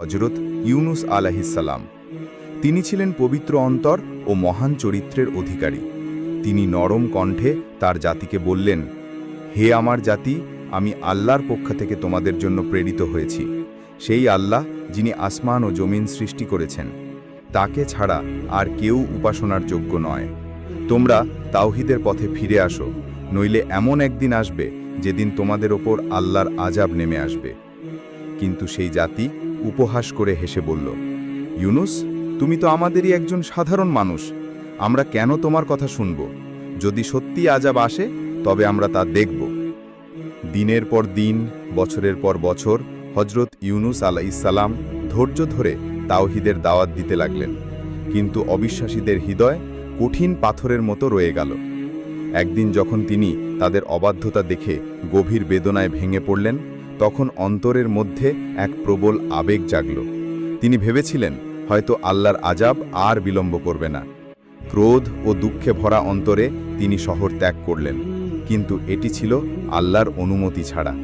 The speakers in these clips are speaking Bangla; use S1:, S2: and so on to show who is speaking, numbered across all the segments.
S1: হজরত ইউনুস আলাহিসাল্লাম তিনি ছিলেন পবিত্র অন্তর ও মহান চরিত্রের অধিকারী। তিনি নরম কণ্ঠে তার জাতিকে বললেন, হে আমার জাতি, আমি আল্লাহর পক্ষ থেকে তোমাদের জন্য প্রেরিত হয়েছি। সেই আল্লাহ যিনি আসমান ও জমিন সৃষ্টি করেছেন, তাকে ছাড়া আর কেউ উপাসনার যোগ্য নয়। তোমরা তাওহিদের পথে ফিরে আসো, নইলে এমন একদিন আসবে যেদিন তোমাদের ওপর আল্লাহর আজাব নেমে আসবে। কিন্তু সেই জাতি উপহাস করে হেসে বলল, ইউনুস, তুমি তো আমাদেরই একজন সাধারণ মানুষ। আমরা কেন তোমার কথা শুনব? যদি সত্যি আজাব আসে, তবে আমরা তা দেখব। দিনের পর দিন, বছরের পর বছর হজরত ইউনুস আলাইসাল্লাম ধৈর্য ধরে তাওহিদের দাওয়াত দিতে লাগলেন। কিন্তু অবিশ্বাসীদের হৃদয় কঠিন পাথরের মতো রয়ে গেল। একদিন যখন তিনি তাদের অবাধ্যতা দেখে গভীর বেদনায় ভেঙে পড়লেন তখন অন্তরের মধ্যে এক প্রবল আবেগ জাগল। তিনি ভেবেছিলেন, হয়তো আল্লাহর আজাব আর বিলম্ব করবে না। ক্রোধ ও দুঃখে ভরা অন্তরে তিনি শহর ত্যাগ করলেন। কিন্তু এটি ছিল আল্লাহর অনুমতি ছাড়া।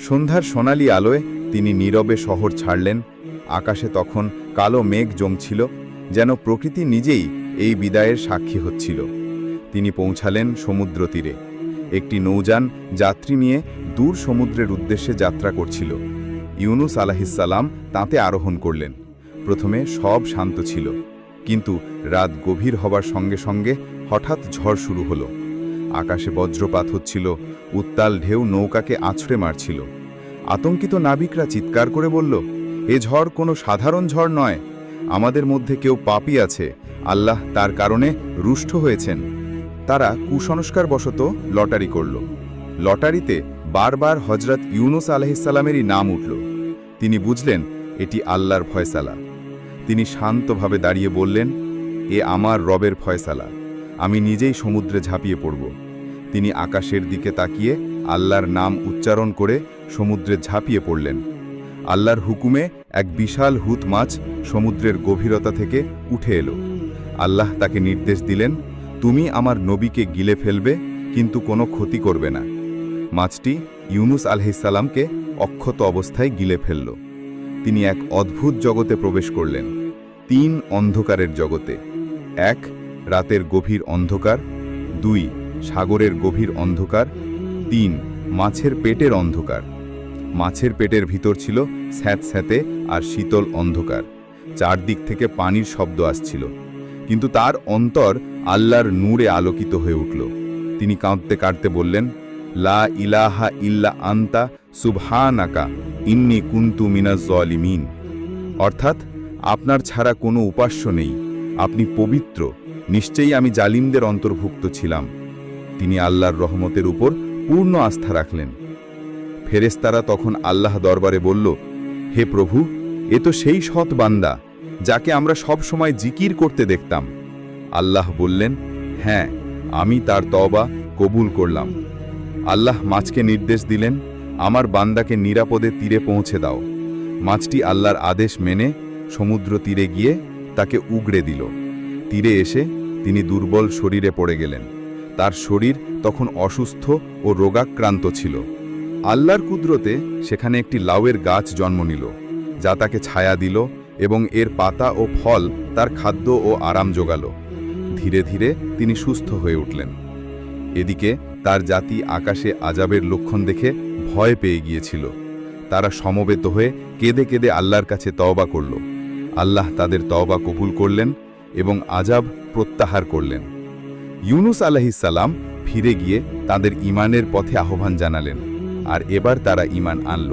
S1: সন্ধ্যার সোনালি আলোয় তিনি নীরবে শহর ছাড়লেন। আকাশে তখন কালো মেঘ জমছিল, যেন প্রকৃতি নিজেই এই বিদায়ের সাক্ষী হচ্ছিল। তিনি পৌঁছালেন সমুদ্র তীরে। একটি নৌযান যাত্রী নিয়ে দূর সমুদ্রের উদ্দেশ্যে যাত্রা করছিল। ইউনুস আলাহিসাল্লাম তাতে আরোহণ করলেন। প্রথমে সব শান্ত ছিল। কিন্তু রাত গভীর হবার সঙ্গে সঙ্গে হঠাৎ ঝড় শুরু হলো। আকাশে বজ্রপাত হচ্ছিল, উত্তাল ঢেউ নৌকাকে আছড়ে মারছিল। আতঙ্কিত নাবিকরা চিৎকার করে বলল, এ ঝড় কোনো সাধারণ ঝড় নয়। আমাদের মধ্যে কেউ পাপী আছে। আল্লাহ তার কারণে রুষ্ট হয়েছেন। তারা কুসংস্কার বশত লটারি করল। লটারিতে বারবার হজরত ইউনুস আলহিসাল্লামেরই নাম উঠল। তিনি বুঝলেন, এটি আল্লাহর ফয়সালা। তিনি শান্তভাবে দাঁড়িয়ে বললেন, এ আমার রবের ফয়সালা। আমি নিজেই সমুদ্রে ঝাঁপিয়ে পড়ব। তিনি আকাশের দিকে তাকিয়ে আল্লাহর নাম উচ্চারণ করে সমুদ্রে ঝাঁপিয়ে পড়লেন। আল্লাহর হুকুমে এক বিশাল হুত মাছ সমুদ্রের গভীরতা থেকে উঠে এলো। আল্লাহ তাকে নির্দেশ দিলেন, তুমি আমার নবীকে গিলে ফেলবে, কিন্তু কোনো ক্ষতি করবে না। মাছটি ইউনুস আলহিসাল্লামকে অক্ষত অবস্থায় গিলে ফেলল। তিনি এক অদ্ভুত জগতে প্রবেশ করলেন। তিন অন্ধকারের জগতে। এক, রাতের গভীর অন্ধকার। দুই, সাগরের গভীর অন্ধকার। তিন, মাছের পেটের অন্ধকার। মাছের পেটের ভিতর ছিল স্যাঁত স্যাঁতে আর শীতল অন্ধকার। চারদিক থেকে পানির শব্দ আসছিল। কিন্তু তার অন্তর আল্লাহর নূরে আলোকিত হয়ে উঠল। তিনি কাঁদতে কাঁদতে বললেন লা ইলাহা ইল্লা আন্তা সুবহানাকা, ইন্নি কুন্তু মিনাজ জলিমিন। অর্থাৎ, আপনার ছাড়া কোনো উপাস্য নেই। আপনি পবিত্র। নিশ্চয়ই আমি জালিমদের অন্তর্ভুক্ত ছিলাম। তিনি আল্লাহর রহমতের উপর পূর্ণ আস্থা রাখলেন। ফেরেস্তারা তখন আল্লাহ দরবারে বলল, হে প্রভু, এ তো সেই সৎ বান্দা, যাকে আমরা সব সময় জিকির করতে দেখতাম। আল্লাহ বললেন হ্যাঁ আমি তার তবা কবুল করলাম। আল্লাহ মাছকে নির্দেশ দিলেন, আমার বান্দাকে নিরাপদে তীরে পৌঁছে দাও। মাছটি আল্লাহর আদেশ মেনে সমুদ্র তীরে গিয়ে তাকে উগড়ে দিল। তীরে এসে তিনি দুর্বল শরীরে পড়ে গেলেন। তার শরীর তখন অসুস্থ ও রোগাক্রান্ত ছিল। আল্লাহর কুদরতে সেখানে একটি লাউয়ের গাছ জন্ম নিল, যা তাকে ছায়া দিল এবং এর পাতা ও ফল তার খাদ্য ও আরাম জোগাল ধীরে ধীরে তিনি সুস্থ হয়ে উঠলেন। এদিকে তার জাতি আকাশে আজাবের লক্ষণ দেখে ভয় পেয়ে গিয়েছিল। তারা সমবেত হয়ে কেঁদে কেঁদে আল্লাহর কাছে তওবা করল। আল্লাহ তাদের তওবা কবুল করলেন এবং আজাব প্রত্যাহার করলেন। ইউনুস আলাহিসাল্লাম ফিরে গিয়ে তাদের ইমানের পথে আহ্বান জানালেন, আর এবার তারা ইমান আনল।